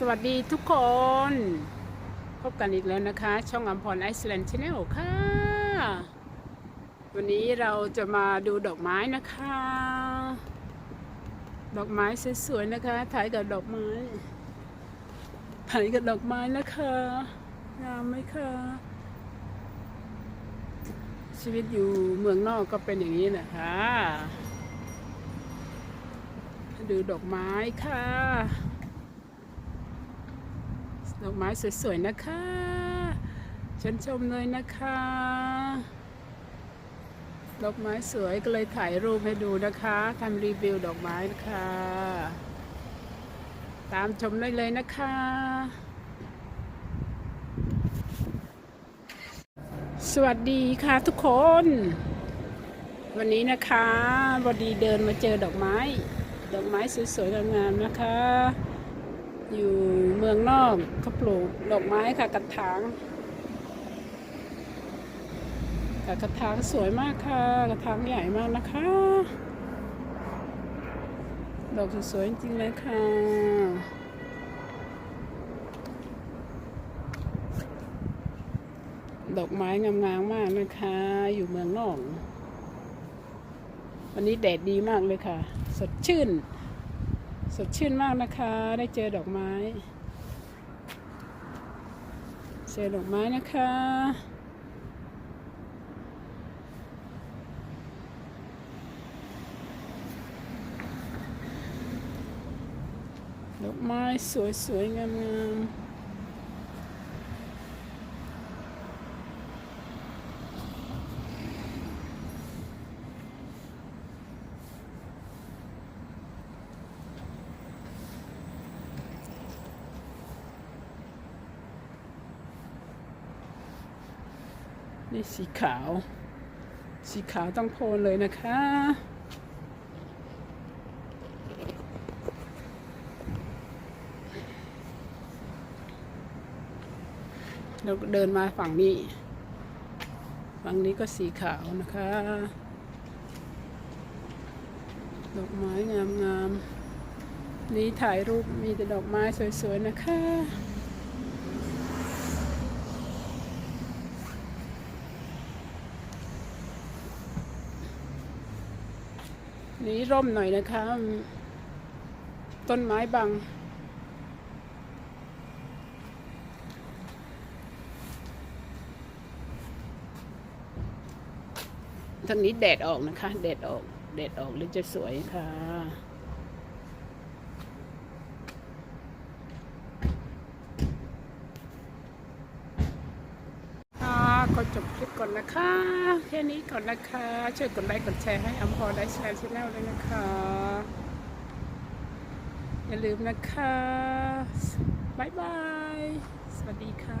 สวัสดีทุกคน พบกันอีกแล้วนะคะ ช่องอัมพรไอซ์แลนด์ชาแนลค่ะ วันนี้เราจะมาดูดอกไม้นะคะ ดอกไม้สวยๆนะคะ ถ่ายกับดอกไม้ ถ่ายกับดอกไม้นะคะงามไหมคะชีวิตอยู่เมืองนอกก็เป็นอย่างนี้นะคะ ดูดอกไม้ค่ะ ดอกไม้สวยๆนะคะฉันชมเลยนะคะ ดอกไม้สวยก็เลยถ่ายรูปให้ดูนะคะทำรีวิวดอกไม้นะคะ ตามชมได้เลยนะคะ สวัสดีค่ะทุกคน วันนี้นะคะบอดีเดินมาเจอดอกไม้ ดอกไม้สวยๆงามๆนะคะ อยู่เมืองนอกเขาปลูกดอกไม้ค่ะกระถางค่ะกระถางสวยมากค่ะ กระถางใหญ่มากนะคะ ดอกสวยจริงๆเลยค่ะ ดอกไม้งามๆมากนะคะ อยู่เมืองนอก วันนี้แดดดีมากเลยค่ะ สดชื่น สดชื่นมากนะคะ ได้เจอดอกไม้ เจอดอกไม้นะคะ ดอกไม้สวยๆงามๆ นี่สีขาว สีขาวต้องโพนเลยนะคะ เราเดินมาฝั่งนี้ ฝั่งนี้ก็สีขาวนะคะ ดอกไม้งามๆ นี่ถ่ายรูปมีแต่ดอกไม้สวยๆนะคะ นี้ร่มหน่อยนะคะ ต้นไม้บัง ทางนี้แดดออกนะคะ แดดออก แดดออกแล้วจะสวยค่ะ ค่ะก็จบคลิปก่อนนะคะ แค่นี้ก่อนนะคะ ช่วยกดไลค์กดแชร์ให้อัมพอได้แชร์ชแนลเลยนะคะ อย่าลืมนะคะ บ๊ายบาย สวัสดีค่ะ